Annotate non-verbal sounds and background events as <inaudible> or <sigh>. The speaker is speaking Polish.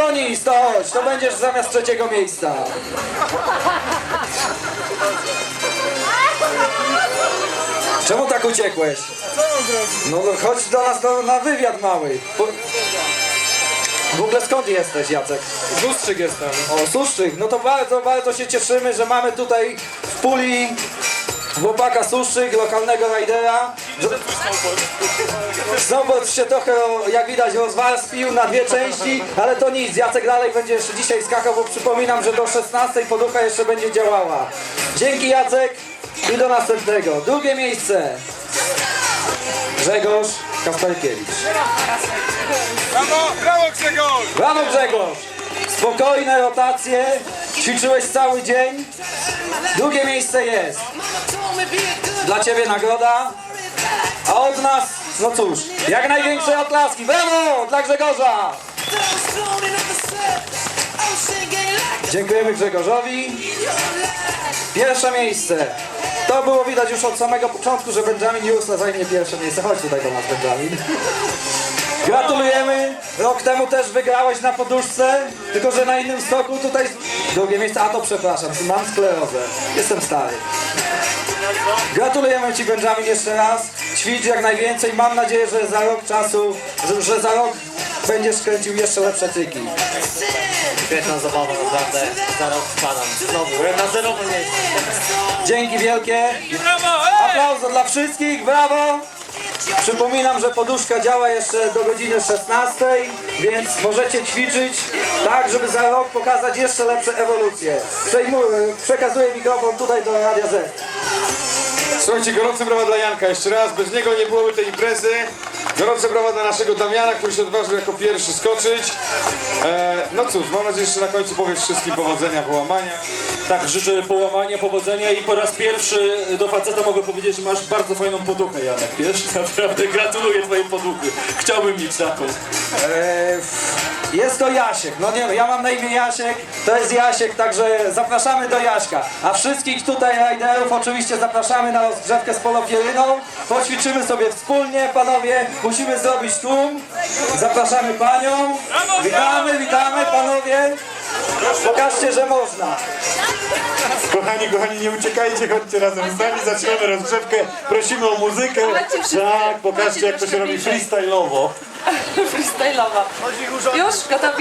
To nic, to chodź, to będziesz zamiast trzeciego miejsca. Czemu tak uciekłeś? No to chodź do nas do, na wywiad mały. Po... W ogóle skąd jesteś, Jacek? Z Ustrzyk jestem. O, Suszczyk, no to bardzo, bardzo się cieszymy, że mamy tutaj w puli chłopaka Suszczyk, lokalnego rajdera. Snowboard się trochę, jak widać, rozwarstwił na dwie części, ale to nic, Jacek dalej będzie jeszcze dzisiaj skakał, bo przypominam, że do 16 poducha jeszcze będzie działała. Dzięki Jacek i do następnego. Drugie miejsce. Grzegorz Kasperkiewicz. Brawo, brawo Grzegorz! Brawo Grzegorz! Spokojne rotacje, ćwiczyłeś cały dzień. Drugie miejsce jest. Dla Ciebie nagroda. A od nas, no cóż, jak największe oklaski. Brawo dla Grzegorza! Dziękujemy Grzegorzowi. Pierwsze miejsce. To było widać już od samego początku, że Benjamin Justa zajmie pierwsze miejsce. Chodź tutaj do nas, Benjamin. Gratulujemy. Rok temu też wygrałeś na poduszce, tylko że na innym stoku tutaj drugie miejsce. A to przepraszam, mam sklerozę. Jestem stary. Gratulujemy Ci Benjamin jeszcze raz. Ćwicz jak najwięcej. Mam nadzieję, że za rok czasu, że, że za rok będziesz kręcił jeszcze lepsze cyki. Świetna zabawa, naprawdę. Za rok spadam. Znowu, na zerowym miejscu. Dzięki wielkie. Brawo! Aplauzo dla wszystkich, brawo! Przypominam, że poduszka działa jeszcze do godziny 16, więc możecie ćwiczyć tak, żeby za rok pokazać jeszcze lepsze ewolucje. Przejmuję, przekazuję mikrofon tutaj do Radia Z. Słuchajcie, gorące brawa dla Janka jeszcze raz. Bez niego nie byłoby tej imprezy. Gorące brawa dla naszego Damiana, który się odważył jako pierwszy skoczyć. E, no cóż, mam nadzieję, że na końcu powiesz wszystkim powodzenia, połamania. Tak, życzę połamania, powodzenia i po raz pierwszy do faceta mogę powiedzieć, że masz bardzo fajną poduchę, Janek, wiesz? <laughs> Naprawdę gratuluję twojej poduchy. Chciałbym mieć taką. Eee, Jest to Jasiek, no nie, ja mam na imię Jasiek, to jest Jasiek, także zapraszamy do Jaśka. A wszystkich tutaj riderów oczywiście zapraszamy na rozgrzewkę z polopieryną. Poćwiczymy sobie wspólnie, panowie, musimy zrobić tłum. Zapraszamy panią. Witamy, witamy panowie. Pokażcie, że można. Kochani, kochani, nie uciekajcie, chodźcie razem z nami, zaczynamy rozgrzewkę, prosimy o muzykę. Tak, pokażcie jak to się robi freestyle'owo. freestyle'owa. Już? Gotowi?